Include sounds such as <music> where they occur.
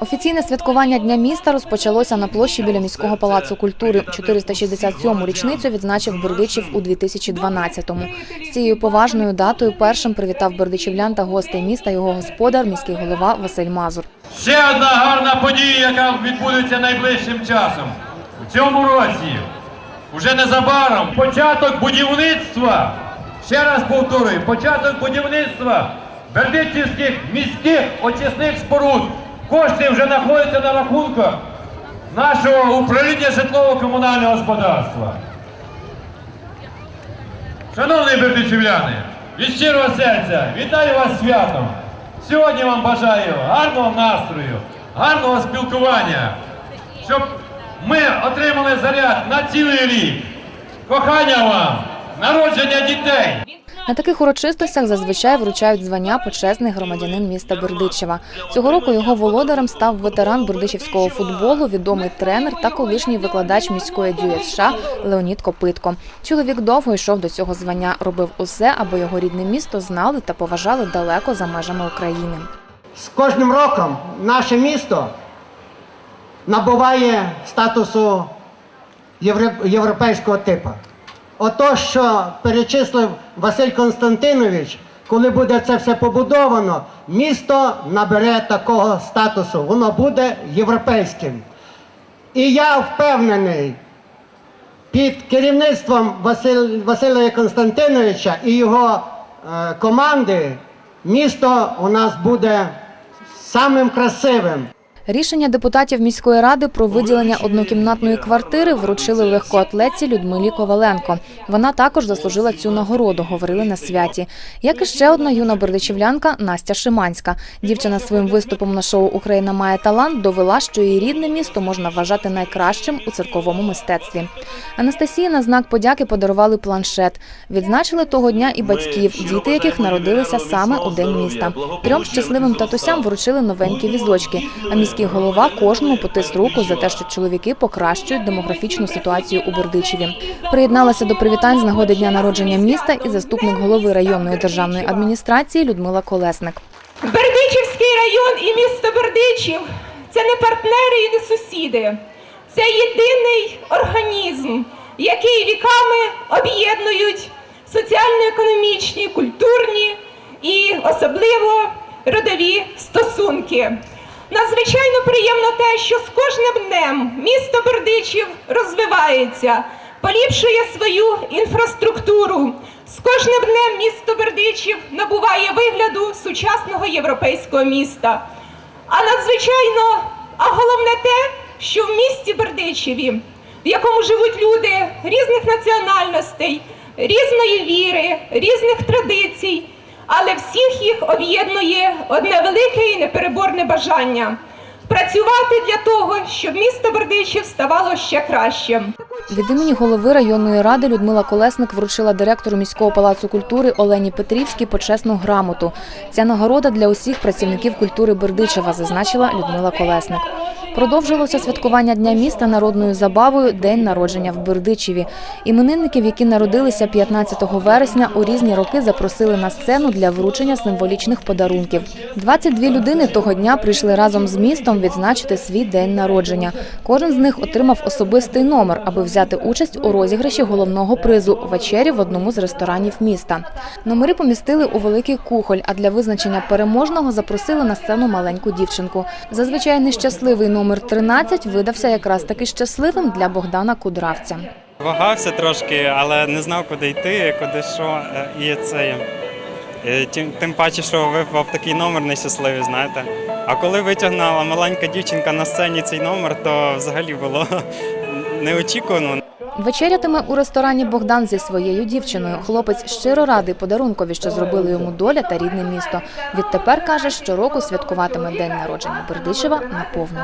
Офіційне святкування Дня міста розпочалося на площі біля міського палацу культури. 467-му річницю відзначив Бердичів у 2012-му. З цією поважною датою першим привітав бердичівлян та гостей міста його господар, міський голова Василь Мазур. Ще одна гарна подія, яка відбудеться найближчим часом. У цьому році, уже незабаром, початок будівництва, ще раз повторюю, початок будівництва бердичівських міських очисних споруд. Кошти вже знаходяться на рахунках нашого управління житлово-комунального господарства. Шановні бердичівляни, від щирого серця вітаю вас святом. Сьогодні вам бажаю гарного настрою, гарного спілкування, щоб ми отримали заряд на цілий рік. Кохання вам, народження дітей. На таких урочистостях зазвичай вручають звання почесний громадянин міста Бердичева. Цього року його володарем став ветеран бердичівського футболу, відомий тренер та колишній викладач міської дює США Леонід Копитко. Чоловік довго йшов до цього звання, робив усе, аби його рідне місто знали та поважали далеко за межами України. З кожним роком наше місто набуває статусу європейського типу. Ото, що перечислив Василь Константинович, коли буде це все побудовано, місто набере такого статусу, воно буде європейським. І я впевнений, під керівництвом Василь, Василія Константиновича і його е, команди місто у нас буде самим красивим. Рішення депутатів міської ради про виділення однокімнатної квартири вручили легкоатлетці Людмилі Коваленко. Вона також заслужила цю нагороду, говорили на святі. Як і ще одна юна бердичівлянка Настя Шиманська. Дівчина своїм виступом на шоу Україна має талант довела, що її рідне місто можна вважати найкращим у церковому мистецтві. Анастасії на знак подяки подарували планшет. Відзначили того дня і батьків, діти яких народилися саме у день міста. Трьом щасливим татусям вручили новенькі візочки. А міський голова кожному потис руку за те, що чоловіки покращують демографічну ситуацію у Бердичеві. Приєдналася до привітань з нагоди дня народження міста і заступник голови районної державної адміністрації Людмила Колесник. Бердичівський район і місто Бердичів це не партнери і не сусіди. Це єдиний організм, який віками об'єднують соціально-економічні, культурні і особливо родові стосунки. Надзвичайно приємно те, що з кожним днем місто Бердичів розвивається, поліпшує свою інфраструктуру. З кожним днем місто Бердичів набуває вигляду сучасного європейського міста. А надзвичайно, а головне те, що в місті Бердичеві, в якому живуть люди різних національностей, різної віри, різних традицій, але всіх їх об'єднує одне велике і непереборне бажання працювати для того, щоб місто Бердичів ставало ще кращим. Від імені голови районної ради Людмила Колесник вручила директору міського палацу культури Олені Петрівській почесну грамоту. Ця нагорода для усіх працівників культури Бердичева, зазначила Людмила Колесник. Продовжилося святкування Дня міста народною забавою День народження в Бердичеві. Іменинників, які народилися 15 вересня, у різні роки запросили на сцену для вручення символічних подарунків. 22 людини того дня прийшли разом з містом відзначити свій день народження. Кожен з них отримав особистий номер, аби взяти участь у розіграші головного призу вечері в одному з ресторанів міста. Номери помістили у великий кухоль, а для визначення переможного запросили на сцену маленьку дівчинку. Зазвичай нещасливий номер 13 видався якраз таки щасливим для Богдана Кудравця. Вагався трошки, але не знав, куди йти, куди що. Е, І це е, тим, тим паче, що випав такий номер нещасливий, знаєте. А коли витягнула маленька дівчинка на сцені цей номер, то взагалі було <laughs> неочікувано. Вечерятиме у ресторані Богдан зі своєю дівчиною. Хлопець щиро радий подарункові, що зробили йому доля та рідне місто. Відтепер каже, щороку святкуватиме день народження Бердичева наповну.